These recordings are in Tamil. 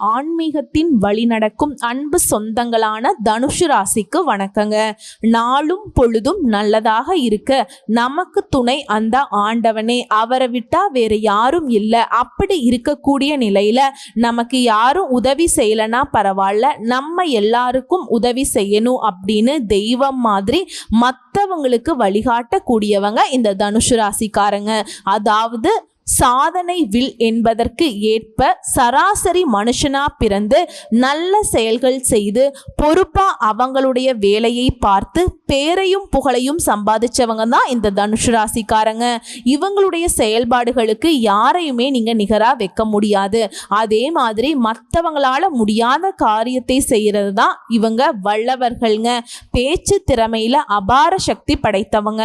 ஆன்மீகத்தின் வழி நடக்கும் அன்பு சொந்தங்களான தனுஷு ராசிக்கு வணக்கங்க. நாளும் பொழுதும் நல்லதாக இருக்க நமக்கு துணை அந்த ஆண்டவனே. அவரை விட்டா வேற யாரும் இல்லை. அப்படி இருக்கக்கூடிய நிலையில நமக்கு யாரும் உதவி செய்யலைன்னா பரவாயில்ல. நம்ம எல்லாருக்கும் உதவி செய்யணும் அப்படின்னு தெய்வம் மாதிரி மற்றவங்களுக்கு வழிகாட்டக்கூடியவங்க இந்த தனுஷு ராசிக்காரங்க. அதாவது சாதனை வில் என்பதற்கு ஏற்ப சராசரி மனுஷனா பிறந்து நல்ல செயல்கள் செய்து பொறுப்பா அவங்களுடைய வேலையை பார்த்து பேரையும் புகழையும் சம்பாதிச்சவங்க தான் இந்த தனுஷ் ராசிக்காரங்க. இவங்களுடைய செயல்பாடுகளுக்கு யாரையுமே நீங்க நிகரா வைக்க முடியாது. அதே மாதிரி மற்றவங்களால முடியாத காரியத்தை செய்யறது தான் இவங்க வல்லவர்கள்ங்க. பேச்சு திறமையில அபார சக்தி படைத்தவங்க.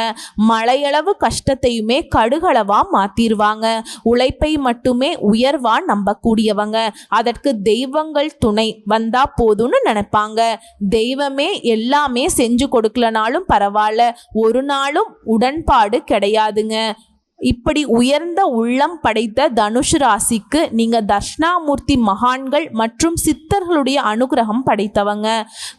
மழையளவு கஷ்டத்தையுமே கடுகளவா மாத்திருவாங்க. உழைப்பை மட்டுமே உயர்வா நம்பக்கூடியவங்க. அதற்கு தெய்வங்கள் துணை வந்தா போதும்னு நினைப்பாங்க. தெய்வமே எல்லாமே செஞ்சு கொடுக்கலனாலும் பரவாயில்ல. ஒரு நாளும் உடன்பாடு கிடையாதுங்க. இப்படி உயர்ந்த உள்ளம் படைத்த தனுஷ் ராசிக்கு நீங்க தட்சிணாமூர்த்தி மகான்கள் மற்றும் சித்தர்களுடைய அனுகிரகம் படைத்தவங்க.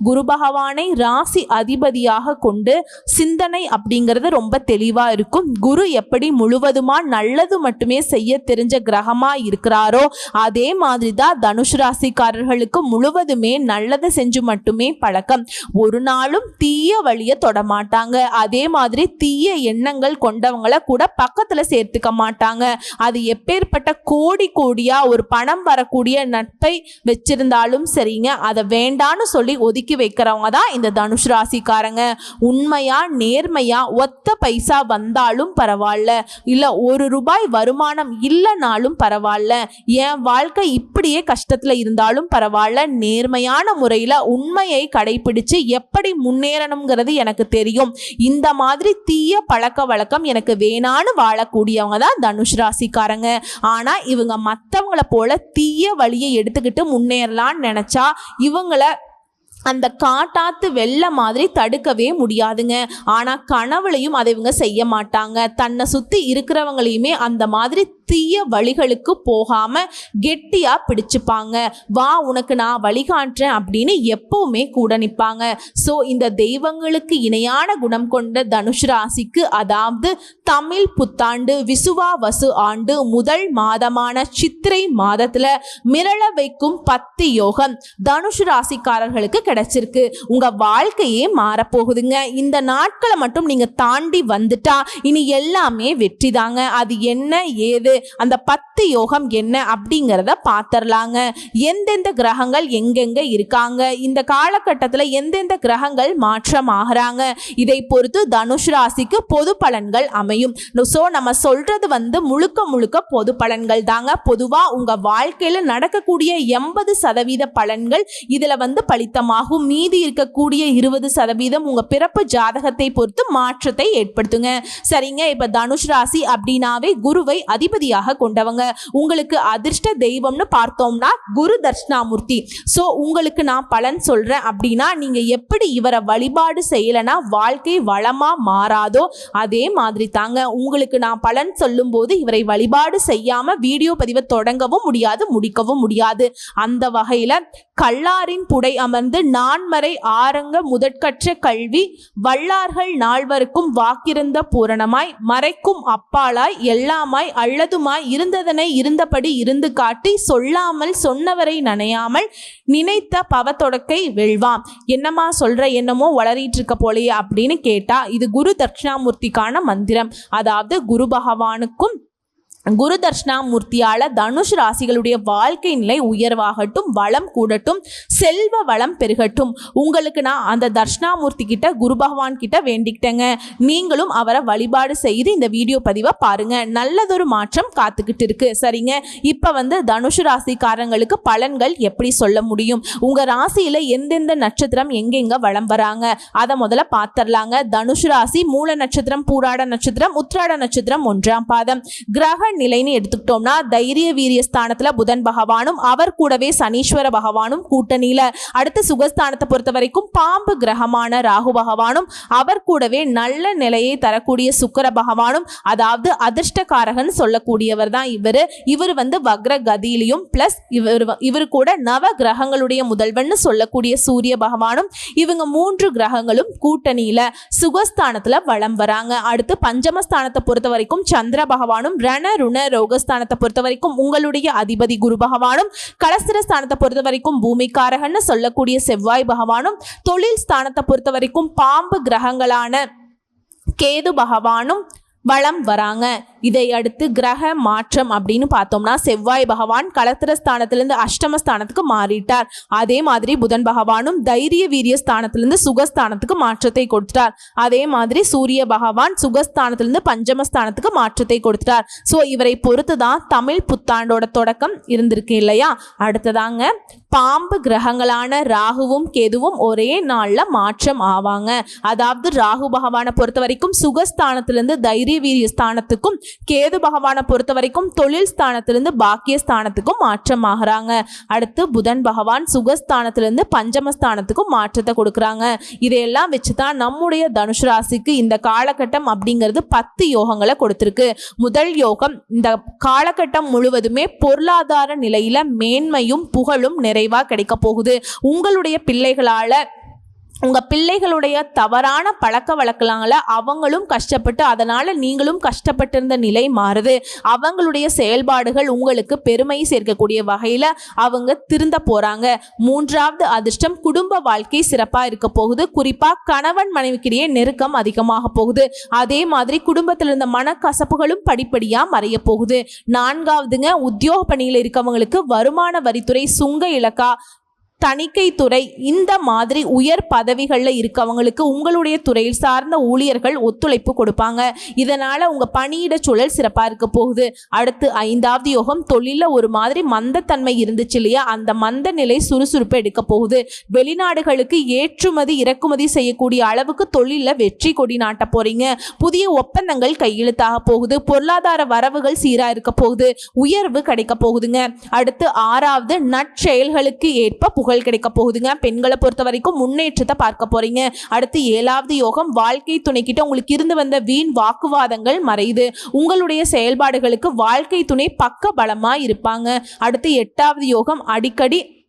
குரு பகவானை ராசி அதிபதியாக கொண்டு சிந்தனை அப்படிங்கிறது ரொம்ப தெளிவா இருக்கும். குரு எப்படி முழுவதுமா நல்லது மட்டுமே செய்ய தெரிஞ்ச கிரகமா இருக்கிறாரோ அதே மாதிரி தான் தனுஷ் ராசிக்காரர்களுக்கு முழுவதுமே நல்லது செஞ்சு மட்டுமே பழக்கம். ஒரு நாளும் தீய வழியை தொடமாட்டாங்க. அதே மாதிரி தீய எண்ணங்கள் கொண்டவங்களை கூட பக்கத்து பக்கத்துல சேர்த்துக்க மாட்டாங்க. அது எப்பேற்பட்ட கோடி கோடியா ஒரு பணம் வரக்கூடிய நட்பை வச்சிருந்தாலும் சரிங்க. அதை வேண்டான்னு சொல்லி ஒதுக்கி வைக்கிறவங்க தான் இந்த தனுஷ் ராசிக்காரங்க. உண்மையா நேர்மையா ஒத்த பைசா வந்தாலும் பரவாயில்ல. இல்ல ஒரு ரூபாய் வருமானம் இல்லைனாலும் பரவாயில்ல. என் வாழ்க்கை இப்படியே கஷ்டத்துல இருந்தாலும் பரவாயில்ல. நேர்மையான முறையில உண்மையை கடைபிடிச்சு எப்படி முன்னேறணுங்கிறது எனக்கு தெரியும். இந்த மாதிரி தீய பழக்க வழக்கம் எனக்கு வேணான்னு வாழக்கூடியவங்க தான் தனுஷ் ராசிக்காரங்க. ஆனால் இவங்க மற்றவங்களை போல தீய வழியை எடுத்துக்கிட்டு முன்னேறலாம்னு நினச்சா இவங்கள அந்த காட்டாத்து வெள்ள மாதிரி தடுக்கவே முடியாதுங்க. ஆனால் கனவுலையும் அதை இவங்க செய்ய மாட்டாங்க. தன்னை சுற்றி இருக்கிறவங்களையுமே அந்த மாதிரி தீய வழிகளுக்கு போகாம கெட்டியா பிடிச்சுப்பாங்க. வா உனக்கு நான் வழிகாட்டுறேன் அப்படின்னு எப்பவுமே கூட நிற்பாங்க ஸோ இந்த தெய்வங்களுக்கு இணையான குணம் கொண்ட தனுஷ் ராசிக்கு அதாவது தமிழ் புத்தாண்டு விசுவா வசு ஆண்டு முதல் மாதமான சித்திரை மாதத்துல மிரள வைக்கும் பத்து யோகம் தனுஷ் ராசிக்காரர்களுக்கு கிடைச்சிருக்கு. உங்க வாழ்க்கையே மாறப்போகுதுங்க. இந்த நாட்களை மட்டும் நீங்க தாண்டி வந்துட்டா இனி எல்லாமே வெற்றி தாங்க அது என்ன ஏது அந்த பத்து யோகம் என்ன அப்படிங்கிறத பார்த்துடலாங்க எந்தெந்த கிரகங்கள் எங்கெங்க இருக்காங்க? இந்த காலகட்டத்தில் எந்தெந்த கிரகங்கள் மாற்றம் ஆகிறாங்க இதை பொறுத்து தனுஷ் ராசிக்கு பொது பலன்கள் அமையும். ஸோ நம்ம சொல்றது வந்து முழுக்க முழுக்க பொது பலன்கள் தாங்க. பொதுவாக உங்க வாழ்க்கையில் நடக்கக்கூடிய எண்பது சதவீத பலன்கள் இதில் வந்து பலித்தமாகும். மீதி இருக்கக்கூடிய இருபது சதவீதம் உங்க பிறப்பு ஜாதகத்தை பொறுத்து மாற்றத்தை ஏற்படுத்துங்க. சரிங்க இப்போ தனுஷ் ராசி அப்படின்னாவே குருவை அதிபதியாக கொண்டவங்க. உங்களுக்கு அதிர்ஷ்ட தெய்வம்னு பார்த்தோம்னா குரு தட்சிணாமூர்த்தி. ஸோ உங்களுக்கு நான் பலன் சொல்கிறேன் அப்படின்னா நீங்கள் எப்படி இவரை வழிபாடு செய்யலைன்னா வாழ்க்கை வளமா மாறாதோ அதே மாதிரி தாங்க. உங்களுக்கு நான் பலன் சொல்லும்போது இவரை வழிபாடு செய்யாமல் வீடியோ பதிவை தொடங்கவும் முடியாது முடிக்கவும் முடியாது. அந்த வகையில் கல்லாரின் புடை அமர்ந்து நான்மறை ஆரங்க முதற்கற்ற கல்வி வல்லார்கள் நால்வருக்கும் வாக்கிருந்த பூரணமாய் மறைக்கும் அப்பாலாய் எல்லாமாய் அல்லதுமாய் இருந்ததனை இருந்தபடி இருந்து காட்டி சொல்லாமல் சொன்னவரை நனையாமல் நினைத்த பவத்தொடக்கை வெல்வாம். என்னம்மா சொல்ற என்னமோ வளரிட்டு இருக்க போலையே அப்படின்னு கேட்டா இது குரு தட்சிணாமூர்த்திக்கான மந்திரம். அதாவது குரு பகவானுக்கும் குரு தட்சிணாமூர்த்தியால தனுஷ் ராசிகளுடைய வாழ்க்கை நிலை உயர்வாகட்டும் வளம் கூடட்டும் செல்வ வளம் பெருகட்டும். உங்களுக்கு நான் அந்த தட்சிணாமூர்த்தி கிட்ட குரு பகவான் கிட்ட வேண்டிக்கிட்டேங்க. நீங்களும் அவரை வழிபாடு செய்து இந்த வீடியோ பதிவை பாருங்க. நல்லதொரு மாற்றம் காத்துக்கிட்டு இருக்கு. சரிங்க? இப்போ வந்து தனுஷ் ராசிக்காரங்களுக்கு பலன்கள் எப்படி சொல்ல முடியும்? உங்க ராசியில எந்தெந்த நட்சத்திரம் எங்கெங்க வளம் வராங்க? அதை முதல்ல பார்த்துடலாங்க தனுஷ் ராசி மூல நட்சத்திரம் பூராட நட்சத்திரம் உத்ராட நட்சத்திரம் ஒன்றாம் பாதம். கிரக நிலைன்னு எடுத்துக்கிட்டோம்னா தைரிய வீரிய ஸ்தானத்துல புதன் பகவானும் அவர் கூடவே சனீஸ்வர பகவானும் கூட்டணியில. அடுத்து சுகஸ்தானத்தை பொறுத்த வரைக்கும் பாம்பு கிரகமான ராகு பகவானும் அவர் கூடவே நல்ல நிலையை தரக்கூடிய சுக்கர பகவானும் அதாவது அதிர்ஷ்டக்காரகன் சொல்லக்கூடியவர் தான் இவர். இவர் வந்து வக்ர கதியிலையும் பிளஸ் இவர் இவர் கூட நவ கிரகங்களுடைய முதல்வன் சொல்லக்கூடிய சூரிய பகவானும் இவங்க மூன்று கிரகங்களும் கூட்டணியில சுகஸ்தானத்துல வலம் வராங்க. அடுத்து பஞ்சமஸ்தானத்தை பொறுத்த வரைக்கும் சந்திர பகவானும் ரண ருண ரோகஸ்தானத்தை பொறுத்த வரைக்கும் உங்களுடைய அதிபதி குரு பகவானும் கலஸ்திர ஸ்தானத்தை பொறுத்த வரைக்கும் பூமிக்காரகன்னு சொல்லக்கூடிய செவ்வாய் பகவானும் தொழில் ஸ்தானத்தை பொறுத்த வரைக்கும் பாம்பு கிரகங்களான கேது பகவானும் வளம் வராங்க. இதை அடுத்து கிரக மாற்றம் அப்படின்னு பார்த்தோம்னா செவ்வாய் பகவான் கலத்திர ஸ்தானத்திலிருந்து அஷ்டம ஸ்தானத்துக்கு மாறிட்டார். அதே மாதிரி புதன் பகவானும் தைரிய வீரிய ஸ்தானத்திலிருந்து சுகஸ்தானத்துக்கு மாற்றத்தை கொடுத்துட்டார். அதே மாதிரி சூரிய பகவான் சுகஸ்தானத்திலிருந்து பஞ்சமஸ்தானத்துக்கு மாற்றத்தை கொடுத்துட்டார். ஸோ இவரை பொறுத்து தான் தமிழ் புத்தாண்டோட தொடக்கம் இருந்திருக்கு இல்லையா? அடுத்ததாங்க பாம்பு கிரகங்களான ராகுவும் கேதுவும் ஒரே நாளில் மாற்றம் ஆவாங்க. அதாவது ராகு பகவானை பொறுத்த வரைக்கும் சுகஸ்தானத்திலிருந்து தைரிய வீரிய ஸ்தானத்துக்கும் கேது பகவானை பொறுத்த வரைக்கும் தொழில் ஸ்தானத்திலிருந்து பாக்கிய ஸ்தானத்துக்கும் மாற்றம் ஆகுறாங்க. அடுத்து புதன் பகவான் சுகஸ்தானத்திலிருந்து பஞ்சமஸ்தானத்துக்கும் மாற்றத்தை கொடுக்குறாங்க. இதையெல்லாம் வச்சு தான் நம்முடைய தனுஷ் ராசிக்கு இந்த காலகட்டம் அப்படிங்கிறது பத்து யோகங்களை கொடுத்துருக்கு. முதல் யோகம் இந்த காலகட்டம் முழுவதுமே பொருளாதார நிலையில மேன்மையும் புகழும் நிறைவா கிடைக்க போகுது. உங்களுடைய பிள்ளைகளால உங்கள் பிள்ளைகளுடைய தவறான பழக்க வழக்கலாங்கள அவங்களும் கஷ்டப்பட்டு அதனால் நீங்களும் கஷ்டப்பட்டிருந்த நிலை மாறுது. அவங்களுடைய செயல்பாடுகள் உங்களுக்கு பெருமை சேர்க்கக்கூடிய வகையில் அவங்க திருந்த போகிறாங்க மூன்றாவது அதிர்ஷ்டம் குடும்ப வாழ்க்கை சிறப்பாக இருக்க போகுது. குறிப்பாக கணவன் மனைவிக்கிடையே நெருக்கம் அதிகமாக போகுது. அதே மாதிரி குடும்பத்தில் இருந்த மனக்கசப்புகளும் படிப்படியாக மறைய போகுது. நான்காவதுங்க உத்தியோக பணியில் இருக்கவங்களுக்கு வருமான வரித்துறை சுங்க இலக்கா தணிக்கைத்துறை இந்த மாதிரி உயர் பதவிகளில் இருக்கவங்களுக்கு உங்களுடைய துறையில் சார்ந்த ஊழியர்கள் ஒத்துழைப்பு கொடுப்பாங்க. இதனால உங்க பணியிட சூழல் சிறப்பாக இருக்க போகுது. அடுத்து ஐந்தாவது யோகம் தொழிலில் ஒரு மாதிரி மந்தத்தன்மை இருந்துச்சு இல்லையா? அந்த மந்த நிலை சுறுசுறுப்பு எடுக்க போகுது. வெளிநாடுகளுக்கு ஏற்றுமதி இறக்குமதி செய்யக்கூடிய அளவுக்கு தொழிலில் வெற்றி கொடி நாட்ட போறீங்க. புதிய ஒப்பந்தங்கள் கையெழுத்தாக போகுது. பொருளாதார வரவுகள் சீரா இருக்க போகுது. உயர்வு கிடைக்க போகுதுங்க. அடுத்து ஆறாவது நற்செயல்களுக்கு ஏற்ப புகழ் கிடைக்க போகுதுங்க. பெண்களை பொறுத்த வரைக்கும் முன்னேற்றத்தை பார்க்க போறீங்க. அடுத்து ஏழாவது யோகம் வாழ்க்கை துணைக்கிட்ட உங்களுக்கு இருந்து வந்த வீண் வாக்குவாதங்கள் மறையுது. உங்களுடைய செயல்பாடுகளுக்கு வாழ்க்கை துணை பக்க பலமா இருப்பாங்க. அடுத்து எட்டாவது யோகம் அடிக்கடி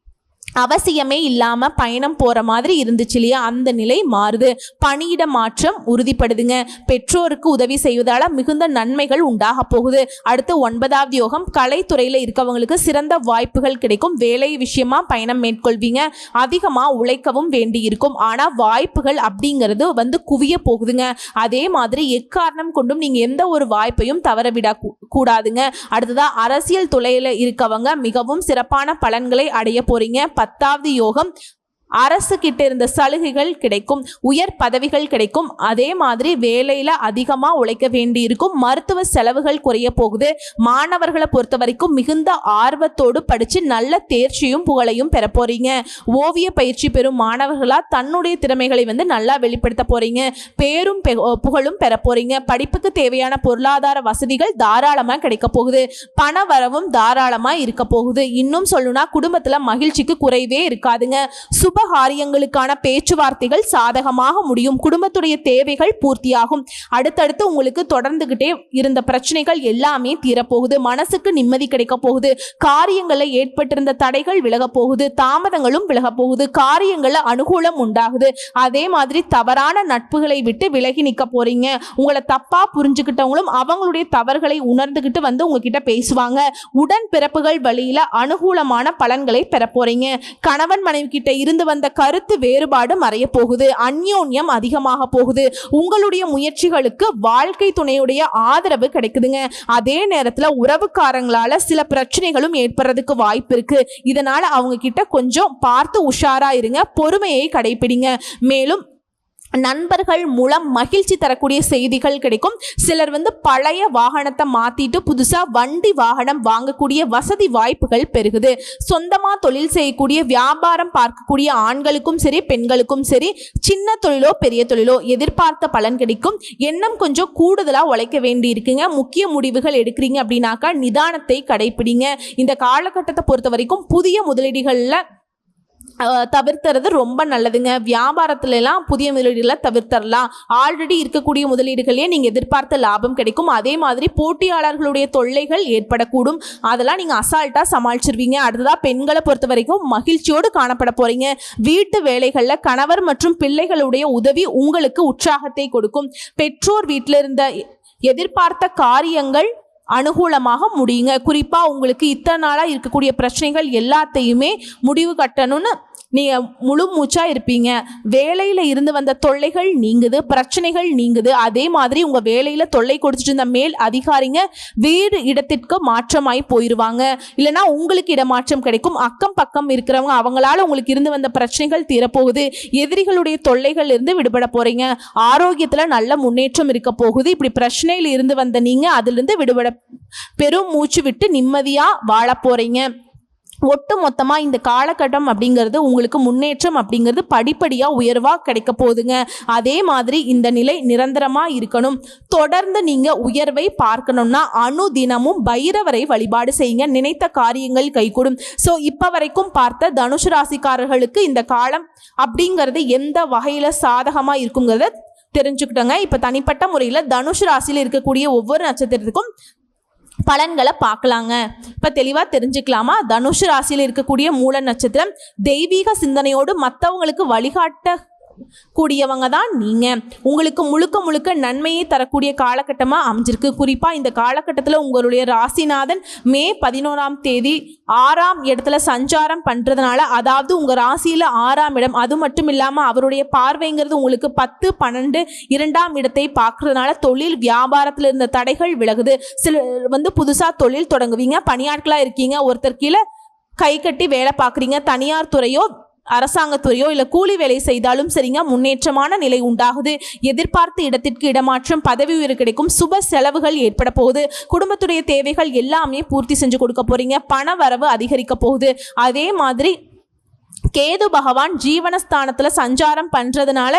அவசியமே இல்லாமல் பயணம் போகிற மாதிரி இருந்துச்சு இல்லையா? அந்த நிலை மாறுது. பணியிட மாற்றம் உறுதிப்படுதுங்க. பெற்றோருக்கு உதவி செய்வதால் மிகுந்த நன்மைகள் உண்டாக போகுது. அடுத்து ஒன்பதாவது யோகம் கலைத்துறையில் இருக்கவங்களுக்கு சிறந்த வாய்ப்புகள் கிடைக்கும். வேலை விஷயமா பயணம் மேற்கொள்வீங்க. அதிகமாக உழைக்கவும் வேண்டி இருக்கும் ஆனால் வாய்ப்புகள் அப்படிங்கிறது வந்து குவிய போகுதுங்க. அதே மாதிரி எக்காரணம் கொண்டும் நீங்கள் எந்த ஒரு வாய்ப்பையும் தவற விட கூ- கூடாதுங்க அடுத்ததா அரசியல் துறையில இருக்கவங்க மிகவும் சிறப்பான பலன்களை அடைய போறீங்க. பத்தாவது யோகம் அரசு கிட்ட இருந்த சலுகைகள் கிடைக்கும் உயர் பதவிகள் கிடைக்கும். அதே மாதிரி வேலையில அதிகமா உழைக்க வேண்டி இருக்கும் மருத்துவ செலவுகள் குறைய போகுது. மாணவர்களை பொறுத்த வரைக்கும் மிகுந்த ஆர்வத்தோடு படிச்சு நல்ல தேர்ச்சியும் புகழையும் பெற போறீங்க. ஓவிய பயிற்சி பெறும் மாணவர்களா தன்னுடைய திறமைகளை வந்து நல்லா வெளிப்படுத்த போறீங்க. பேரும் பெ- புகழும் பெற போறீங்க. படிப்புக்கு தேவையான பொருளாதார வசதிகள் தாராளமா கிடைக்க போகுது. பண வரவும் தாராளமா இருக்க போகுது. இன்னும் சொல்லணும்னா குடும்பத்துல மகிழ்ச்சிக்கு குறைவே இருக்காதுங்க. சுப காரியங்களுக்கான பேச்சுவார்த்தைகள் சாதகமாக முடியும். குடும்பத்துடைய தேவைகள் பூர்த்தியாகும். அடுத்தடுத்து உங்களுக்கு தொடர்ந்துகிட்டே இருந்த பிரச்சனைகள் எல்லாமே தீரப்போகுது. மனசுக்கு நிம்மதி கிடைக்க போகுது. காரியங்களில் ஏற்பட்டிருந்த தடைகள் விலக போகுது. தாமதங்களும் விலக போகுது. காரியங்களில் அனுகூலம் உண்டாகுது. அதே மாதிரி தவறான நட்புகளை விட்டு விலகி நிற்க போறீங்க. உங்களை தப்பா புரிஞ்சுக்கிட்டவங்களும் அவங்களுடைய தவறுகளை உணர்ந்துகிட்டு வந்து உங்ககிட்ட பேசுவாங்க. உடன் பிறப்புகள் வழியில அனுகூலமான பலன்களை பெற போறீங்க. கணவன் மனைவி கிட்ட இருந்து வந்த கருத்து வேறுபாடு மறைய போகுது. அந்யோன்யம் அதிகமாக போகுது. உங்களுடைய முயற்சிகளுக்கு வாழ்க்கை துணையுடைய ஆதரவு கிடைக்குதுங்க. அதே நேரத்துல உறவுக்காரங்களால சில பிரச்சனைகளும் ஏற்படுறதுக்கு வாய்ப்பு இருக்கு. இதனால அவங்க கிட்ட கொஞ்சம் பார்த்து உஷாரா இருங்க. பொறுமையை கடைபிடிங்க. மேலும் நண்பர்கள் மூலம் மகிழ்ச்சி தரக்கூடிய செய்திகள் கிடைக்கும். சிலர் வந்து பழைய வாகனத்தை மாத்திட்டு புதுசா வண்டி வாகனம் வாங்கக்கூடிய வசதி வாய்ப்புகள் பெருகுது. சொந்தமா தொழில் செய்யக்கூடிய வியாபாரம் பார்க்கக்கூடிய ஆண்களுக்கும் சரி பெண்களுக்கும் சரி சின்ன தொழிலோ பெரிய தொழிலோ எதிர்பார்த்த பலன் கிடைக்கும். எண்ணம் கொஞ்சம் கூடுதலா உழைக்க வேண்டி இருக்குங்க முக்கிய முடிவுகள் எடுக்கிறீங்க அப்படின்னாக்கா நிதானத்தை கடைபிடிங்க இந்த காலகட்டத்தை பொறுத்த வரைக்கும் புதிய முதலீடுகள்ல தவிர்த்துறது ரொம்ப நல்லதுங்க. வியாபாரத்துலலாம் புதிய முதலீடுகளை தவிர்த்தரலாம். ஆல்ரெடி இருக்கக்கூடிய முதலீடுகளே நீங்கள் எதிர்பார்த்த லாபம் கிடைக்கும். அதே மாதிரி போட்டியாளர்களுடைய தொல்லைகள் ஏற்படக்கூடும். அதெல்லாம் நீங்கள் அசால்ட்டாக சமாளிச்சிருவீங்க. அடுத்ததாக பெண்களை பொறுத்த வரைக்கும் மகிழ்ச்சியோடு காணப்பட போகிறீங்க வீட்டு வேலைகளில் கணவர் மற்றும் பிள்ளைகளுடைய உதவி உங்களுக்கு உற்சாகத்தை கொடுக்கும். பெற்றோர் வீட்டில் இருந்த எதிர்பார்த்த காரியங்கள் அனுகூலமாக முடியுங்க. குறிப்பாக உங்களுக்கு இத்தனை நாளாக இருக்கக்கூடிய பிரச்சனைகள் எல்லாத்தையுமே முடிவு கட்டணும்னு நீங்கள் முழு மூச்சாக இருப்பீங்க. வேலையில் இருந்து வந்த தொல்லைகள் நீங்குது பிரச்சனைகள் நீங்குது. அதே மாதிரி உங்கள் வேலையில் தொல்லை கொடுத்துட்டு இருந்த மேல் அதிகாரிங்க வேறு இடத்திற்கு மாற்றமாகி போயிடுவாங்க இல்லைன்னா உங்களுக்கு இடமாற்றம் கிடைக்கும். அக்கம் பக்கம் இருக்கிறவங்க அவங்களால உங்களுக்கு இருந்து வந்த பிரச்சனைகள் தீரப்போகுது. எதிரிகளுடைய தொல்லைகள் இருந்து விடுபட போகிறீங்க ஆரோக்கியத்தில் நல்ல முன்னேற்றம் இருக்க போகுது. இப்படி பிரச்சனையில் இருந்து வந்த நீங்கள் அதிலிருந்து விடுபட பெரும் மூச்சு விட்டு நிம்மதியா வாழ போறீங்க. ஒட்டு மொத்தமாக இந்த காலகட்டம் அப்படிங்கிறது உங்களுக்கு முன்னேற்றம் அப்படிங்கிறது படிப்படியாக உயர்வாக கிடைக்க போகுதுங்க. அதே மாதிரி இந்த நிலை நிரந்தரமாக இருக்கணும். தொடர்ந்து நீங்கள் உயர்வை பார்க்கணும்னா அணு தினமும் பைரவரை வழிபாடு செய்யுங்க. நினைத்த காரியங்கள் கைகூடும். ஸோ இப்போ வரைக்கும் பார்த்த தனுசு ராசிக்காரர்களுக்கு இந்த காலம் அப்படிங்கிறது எந்த வகையில் சாதகமாக இருக்குங்கிறத தெரிஞ்சுக்கிட்டோங்க. இப்போ தனிப்பட்ட முறையில் தனுஷ் ராசியில் இருக்கக்கூடிய ஒவ்வொரு நட்சத்திரத்துக்கும் பலன்களை பார்க்கலாங்க. இப்போ தெளிவாக தெரிஞ்சுக்கலாமா? தனுஷ் ராசியில் இருக்கக்கூடிய மூல நட்சத்திரம் தெய்வீக சிந்தனையோடு மற்றவங்களுக்கு வழிகாட்ட கூடியவங்க தான் நீங்கள் உங்களுக்கு முழுக்க முழுக்க நன்மையை தரக்கூடிய காலகட்டமாக அமைஞ்சிருக்கு. குறிப்பாக இந்த காலகட்டத்தில் உங்களுடைய ராசிநாதன் மே பதினோராம் தேதி ஆறாம் இடத்துல சஞ்சாரம் பண்ணுறதுனால அதாவது உங்கள் ராசியில் ஆறாம் இடம் அது மட்டும் இல்லாமல் அவருடைய பார்வைங்கிறது உங்களுக்கு பத்து பன்னெண்டு இரண்டாம் இடத்தை பார்க்கறதுனால தொழில் வியாபாரத்தில் இருந்த தடைகள் விலகுது. சில வந்து புதுசாக தொழில் தொடங்குவீங்க பணியாட்களாக இருக்கீங்க ஒருத்தர் கீழே கை கட்டி வேலை பார்க்குறீங்க தனியார் துறையோ அரசாங்கத்துறையோ இல்லை கூலி வேலை செய்தாலும் சரிங்க முன்னேற்றமான நிலை உண்டாகுது. எதிர்பார்த்த இடத்திற்கு இடமாற்றம் பதவி உயர்வு கிடைக்கும் சுப செலவுகள் ஏற்பட போகுது. குடும்பத்துடைய தேவைகள் எல்லாமே பூர்த்தி செஞ்சு கொடுக்க போறீங்க. பண வரவு அதிகரிக்க போகுது. அதே மாதிரி கேது பகவான் ஜீவனஸ்தானத்தில் சஞ்சாரம் பண்ணுறதுனால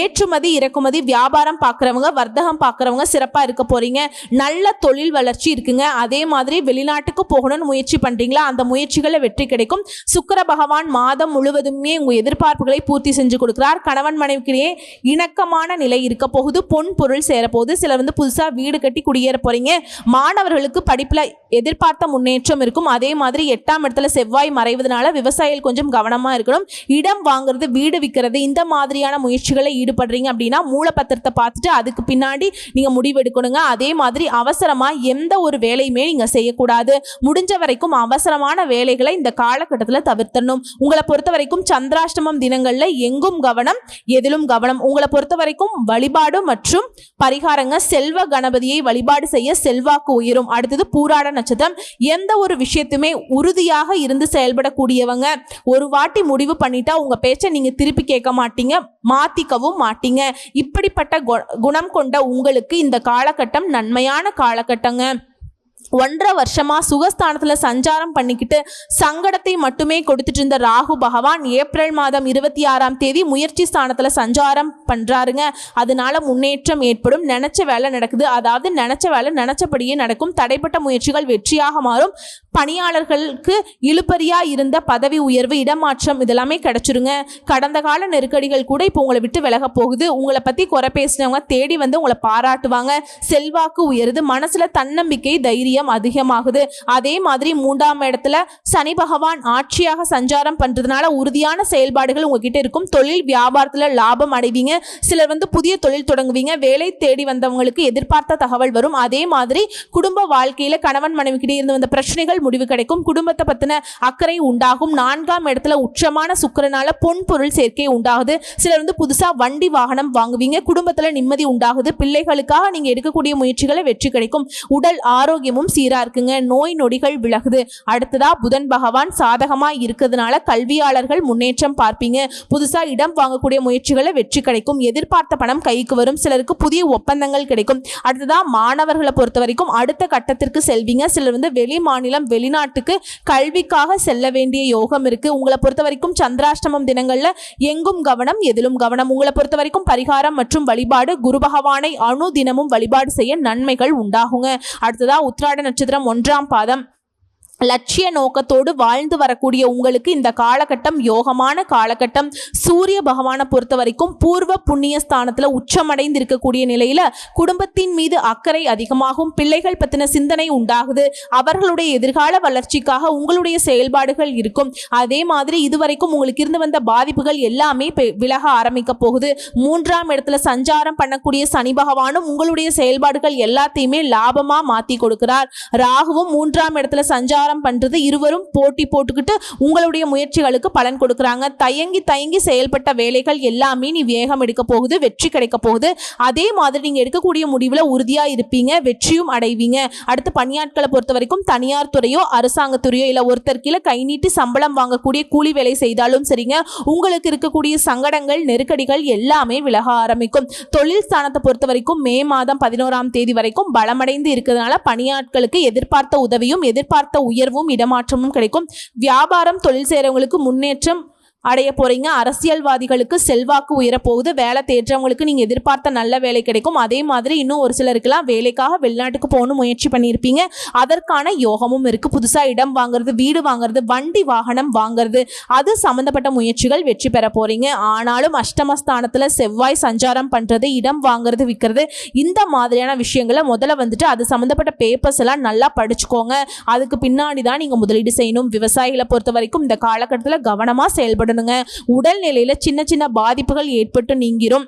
ஏற்றுமதி இறக்குமதி வியாபாரம் பார்க்குறவங்க வர்த்தகம் பார்க்குறவங்க சிறப்பாக இருக்க போகிறீங்க நல்ல தொழில் வளர்ச்சி இருக்குங்க. அதே மாதிரி வெளிநாட்டுக்கு போகணும்னு முயற்சி பண்ணுறீங்களா அந்த முயற்சிகளை வெற்றி கிடைக்கும். சுக்கர பகவான் மாதம் முழுவதுமே உங்கள் எதிர்பார்ப்புகளை பூர்த்தி செஞ்சு கொடுக்குறார். கணவன் மனைவிக்கிடையே இணக்கமான நிலை இருக்க போகுது. பொன் பொருள் சேரப்போகுது சிலர் வந்து புதுசாக வீடு கட்டி குடியேற போகிறீங்க மாணவர்களுக்கு படிப்பில் எதிர்பார்த்த முன்னேற்றம் இருக்கும். அதே மாதிரி எட்டாம் இடத்துல செவ்வாய் மறைவதனால விவசாயிகள் கொஞ்சம் கவனம் இருக்கணும். இடம் வாங்குறது வீடு விற்கிறது இந்த மாதிரியான முயற்சிகளை ஈடுபடுறீங்க அப்படின்னா மூலப்பத்திரத்தை பார்த்துட்டு அதுக்கு பின்னாடி நீங்க முடிவெடுக்கணுங்க. அதே மாதிரி அவசரமா எந்த ஒரு வேலையுமே நீங்க செய்யக்கூடாது. முடிஞ்ச வரைக்கும் அவசரமான வேலைகளை இந்த காலகட்டத்தில் தவிர்த்தணும் உங்களை பொறுத்த வரைக்கும் சந்திராஷ்டமம் தினங்கள்ல எங்கும் கவனம் எதிலும் கவனம். உங்களை பொறுத்த வரைக்கும் வழிபாடு மற்றும் பரிகாரங்க செல்வ கணபதியை வழிபாடு செய்ய செல்வாக்கு உயரும். அடுத்தது பூராட நட்சத்திரம். எந்த ஒரு விஷயத்துமே உறுதியாக இருந்து செயல்படக்கூடியவங்க. ஒரு வாட்டி முடிவு பண்ணிட்டா உங்க பேச்சை நீங்க திருப்பி கேட்க மாட்டீங்க மாத்திக்கவும் மாட்டீங்க. இப்படிப்பட்ட குணம் கொண்ட உங்களுக்கு இந்த காலகட்டம் நன்மையான காலகட்டங்க. ஒன்றரை வருஷமா சுகஸ்தானத்துல சஞ்சாரம் பண்ணிக்கிட்டு சங்கடத்தை மட்டுமே கொடுத்துட்டு இருந்த ராகு பகவான் ஏப்ரல் மாதம் இருபத்தி ஆறாம் தேதி முயற்சி ஸ்தானத்துல சஞ்சாரம் பண்றாருங்க. அதனால முன்னேற்றம் ஏற்படும். நினைச்ச வேலை நடக்குது. அதாவது நினைச்ச வேலை நினைச்சபடியே நடக்கும். தடைப்பட்ட முயற்சிகள் வெற்றியாக மாறும். பணியாளர்களுக்கு இழுபறியா இருந்த பதவி உயர்வு இடமாற்றம் இதெல்லாமே கிடைச்சிருங்க. கடந்த கால நெருக்கடிகள் கூட இப்போ உங்களை விட்டு விலக போகுது. உங்களை பத்தி குறை பேசினவங்க தேடி வந்து உங்களை பாராட்டுவாங்க. செல்வாக்கு உயருது. மனசுல தன்னம்பிக்கை தைரியம் அதிகமாகுது. அதே மாதிரி மூன்றாம் இடத்துல சனி பகவான் ஆட்சியாக சஞ்சாரம் பண்றதுனால உறுதியான செயல்பாடுகள் உங்ககிட்ட இருக்கும். தொழில் வியாபாரத்துல லாபம் அடைவீங்க. சிலர் வந்து புதிய தொழில் தொடங்குவீங்க. வேலை தேடி வந்தவங்களுக்கு எதிர்பார்த்த தகவல் வரும். அதே மாதிரி குடும்ப வாழ்க்கையில் கணவன் மனைவிக்கிட்டே இருந்து வந்த பிரச்சனைகள் முடிவு கிடைக்கும். குடும்பத்தை பத்தின அக்கறை உண்டாகும். நான்காம் இடத்துல உச்சமான சுக்கிரனால பொன் பொருள் சேர்க்கை உண்டாகுது. சிலர் வந்து புதுசா வண்டி வாகனம் வாங்குவீங்க. குடும்பத்தில் நிம்மதி உண்டாகுது. பிள்ளைகளுக்காக நீங்க எடுக்கக்கூடிய முயற்சிகளை வெற்றி கிடைக்கும். உடல் ஆரோக்கியமும் சீரா இருக்குங்க. நோய் நொடிகள் விலகுது. அடுத்ததா புதன் பகவான் சாதகமா இருக்கிறதுனால கல்வியாளர்கள் முன்னேற்றம் பார்ப்பீங்க. புதுசா இடம் வாங்கக்கூடிய முயற்சிகளை வெற்றி கிடைக்கும். எதிர்பார்த்த பணம் கைக்கு வரும். சிலருக்கு புதிய ஒப்பந்தங்கள் கிடைக்கும். அடுத்ததா மாணவர்களை பொறுத்த வரைக்கும் அடுத்த கட்டத்திற்கு செல்வீங்க. சிலர் வந்து வெளி மாநிலம் வெளிநாட்டுக்கு கல்விக்காக செல்ல வேண்டிய யோகம் இருக்கு. உங்களை பொறுத்த வரைக்கும் சந்திராஷ்டமம் தினங்கள்ல எங்கும் கவனம் எதிலும் கவனம். உங்களை பொறுத்த வரைக்கும் பரிகாரம் மற்றும் வழிபாடு குரு பகவானை அணு தினமும் வழிபாடு செய்ய நன்மைகள் உண்டாகுங்க. அடுத்ததா உத்ராட நட்சத்திரம் ஒன்றாம் பாதம். லட்சிய நோக்கத்தோடு வாழ்ந்து வரக்கூடிய உங்களுக்கு இந்த காலகட்டம் யோகமான காலகட்டம் சூரிய பகவானை பொறுத்த வரைக்கும் பூர்வ புண்ணிய ஸ்தானத்தில் உச்சமடைந்து இருக்கக்கூடிய நிலையில் குடும்பத்தின் மீது அக்கறை அதிகமாகும் பிள்ளைகள் பற்றின சிந்தனை உண்டாகுது அவர்களுடைய எதிர்கால வளர்ச்சிக்காக உங்களுடைய செயல்பாடுகள் இருக்கும். அதே மாதிரி இதுவரைக்கும் உங்களுக்கு இருந்து வந்த பாதிப்புகள் எல்லாமே பெ- விலக ஆரம்பிக்க போகுது. மூன்றாம் இடத்துல சஞ்சாரம் பண்ணக்கூடிய சனி பகவானும் உங்களுடைய செயல்பாடுகள் எல்லாத்தையுமே லாபமாக மாற்றி கொடுக்கிறார். ராகுவும் மூன்றாம் இடத்துல சஞ்சாரம் பண்றது இருவரும் போட்டி போட்டுக்கிட்டு உங்களுடைய முயற்சிகளுக்கு பலன் கொடுக்கறாங்க. தயங்கி தயங்கி செயல்பட்ட வேலைகள் எல்லாமே நீ வேகம் எடுக்க போகுது வெற்றி கிடைக்க போகுது. அதே மாதிரி நீங்க எடுக்கக்கூடிய முடிவுல உறுதியா இருப்பீங்க வெற்றியும் அடைவீங்க. அடுத்து பணியாட்களை பொறுத்த வரைக்கும் தனியார் துறையோ அரசாங்கத்துறையோ இல்லை இல்ல ஒருத்தர் கீழே கை நீட்டி சம்பளம் வாங்கக்கூடிய கூலி வேலை செய்தாலும் சரிங்க உங்களுக்கு இருக்கக்கூடிய சங்கடங்கள் நெருக்கடிகள் எல்லாமே விலக ஆரம்பிக்கும். தொழில் ஸ்தானத்தை பொறுத்த வரைக்கும் மே மாதம் பதினோராம் தேதி வரைக்கும் பலமடைந்து இருக்கிறதுனால பணியாட்களுக்கு எதிர்பார்த்த உதவியும் எதிர்பார்த்த உயர்வும் இடமாற்றமும் கிடைக்கும். வியாபாரம் தொழில் செய்கிறவங்களுக்கு முன்னேற்றம் அடைய போறீங்க. அரசியல்வாதிகளுக்கு செல்வாக்கு உயரப்போகுது வேலை தேடுறவங்களுக்கு நீங்க எதிர்பார்த்த நல்ல வேலை கிடைக்கும். அதே மாதிரி இன்னும் ஒரு சிலருக்குலாம் வேலைக்காக வெளிநாட்டுக்கு போகணும் முயற்சி பண்ணியிருப்பீங்க. அதற்கான யோகமும் இருக்கு. புதுசா இடம் வாங்குறது வீடு வாங்குறது வண்டி வாகனம் வாங்குறது. அது சம்பந்தப்பட்ட முயற்சிகள் வெற்றி பெற போறீங்க. ஆனாலும் அஷ்டமஸ்தானத்துல செவ்வாய் சஞ்சாரம் பண்றது இடம் வாங்குறது விற்கிறது இந்த மாதிரியான விஷயங்களை முதல்ல வந்துட்டு அது சம்மந்தப்பட்ட பேப்பர்ஸ் எல்லாம் நல்லா படிச்சுக்கோங்க. அதுக்கு பின்னாடி தான் நீங்கள் முதலீடு செய்யணும். விவசாயிகளை பொறுத்த வரைக்கும் இந்த காலகட்டத்தில் கவனமாக பண்ணுங்க உடல்நிலையில சின்ன சின்ன பாதிப்புகள் ஏற்பட்டு நீங்கிரும்.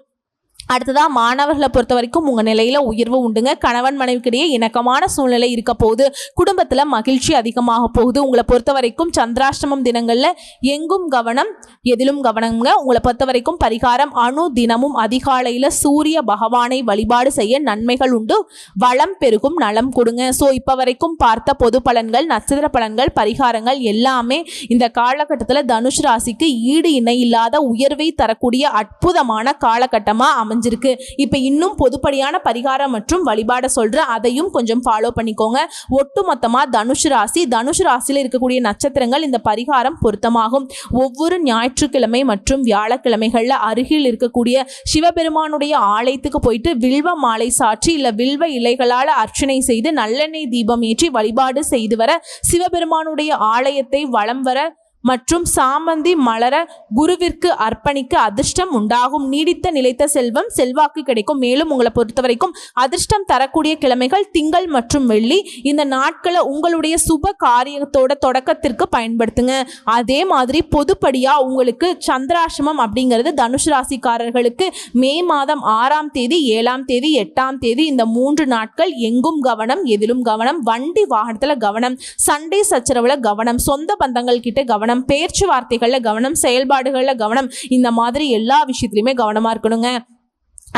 அடுத்ததாக மாணவர்களை பொறுத்த வரைக்கும் உங்கள் நிலையில் உயர்வு உண்டுங்க. கணவன் மனைவிக்கிடையே இணக்கமான சூழ்நிலை இருக்க போகுது. குடும்பத்தில் மகிழ்ச்சி அதிகமாக போகுது. உங்களை பொறுத்த வரைக்கும் சந்திராஷ்டமம் தினங்களில் எங்கும் கவனம் எதிலும் கவனம்ங்க. உங்களை பொறுத்த வரைக்கும் பரிகாரம் அணு தினமும் அதிகாலையில் சூரிய பகவானை வழிபாடு செய்ய நன்மைகள் உண்டு. வளம் பெருகும் நலம் கொடுங்க. ஸோ இப்போ வரைக்கும் பார்த்த பொது பலன்கள் நட்சத்திர பலன்கள் பரிகாரங்கள் எல்லாமே இந்த காலகட்டத்தில் தனுஷ் ராசிக்கு ஈடு இணை இல்லாத உயர்வை தரக்கூடிய அற்புதமான காலகட்டமாக அமைஞ்சிருக்கு. இப்போ இன்னும் பொதுப்படியான பரிகாரம் மற்றும் வழிபாட சொல்கிறேன் அதையும் கொஞ்சம் ஃபாலோ பண்ணிக்கோங்க. ஒட்டுமொத்தமாக தனுஷ் ராசி தனுஷ் ராசியில் இருக்கக்கூடிய நட்சத்திரங்கள் இந்த பரிகாரம் பொருத்தமாகும். ஒவ்வொரு ஞாயிற்றுக்கிழமை மற்றும் வியாழக்கிழமைகளில் அருகில் இருக்கக்கூடிய சிவபெருமானுடைய ஆலயத்துக்கு போயிட்டு வில்வ மாலை சாற்றி இல்லை வில்வ இலைகளால் அர்ச்சனை செய்து நல்லெண்ணெய் தீபம் ஏற்றி வழிபாடு செய்து வர சிவபெருமானுடைய ஆலயத்தை வளம் வர மற்றும் சாமந்தி மலர குருவிற்கு அர்ப்பணிக்க அதிர்ஷ்டம் உண்டாகும். நீடித்த நிலைத்த செல்வம் செல்வாக்கு கிடைக்கும். மேலும் உங்களை பொறுத்த வரைக்கும் அதிர்ஷ்டம் தரக்கூடிய கிழமைகள் திங்கள் மற்றும் வெள்ளி. இந்த நாட்களை உங்களுடைய சுப காரியத்தோட தொடக்கத்திற்கு பயன்படுத்துங்க. அதே மாதிரி பொதுப்படியா உங்களுக்கு சந்திராசிரமம் அப்படிங்கிறது தனுஷ் ராசிக்காரர்களுக்கு மே மாதம் ஆறாம் தேதி ஏழாம் தேதி எட்டாம் தேதி. இந்த மூன்று நாட்கள் எங்கும் கவனம் எதிலும் கவனம். வண்டி வாகனத்துல கவனம் சண்டை சச்சரவுல கவனம் சொந்த பந்தங்கள் கிட்ட கவனம். பேச்சுவார்த்தைகள்ல கவனம் செயல்பாடுகளில் கவனம் இந்த மாதிரி எல்லா விஷயத்துலையுமே கவனமாக இருக்கணுங்க.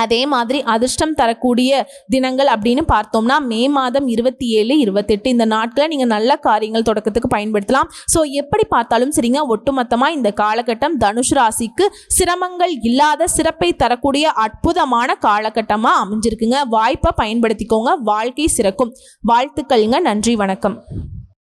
அதே மாதிரி அதிர்ஷ்டம் தரக்கூடிய தினங்கள் அப்படின்னு பார்த்தோம்னா மே மாதம் இருபத்தி ஏழு இருபத்தெட்டு இந்த நாட்களை நீங்கள் நல்ல காரியங்கள் தொடக்கத்துக்கு பயன்படுத்தலாம். ஸோ எப்படி பார்த்தாலும் சரிங்க ஒட்டுமொத்தமாக இந்த காலகட்டம் தனுஷ் ராசிக்கு சிரமங்கள் இல்லாத சிறப்பை தரக்கூடிய அற்புதமான காலகட்டமாக அமைஞ்சிருக்குங்க. வாய்ப்பை பயன்படுத்திக்கோங்க வாழ்க்கை சிறக்கும். வாழ்த்துக்கள்ங்க நன்றி வணக்கம்.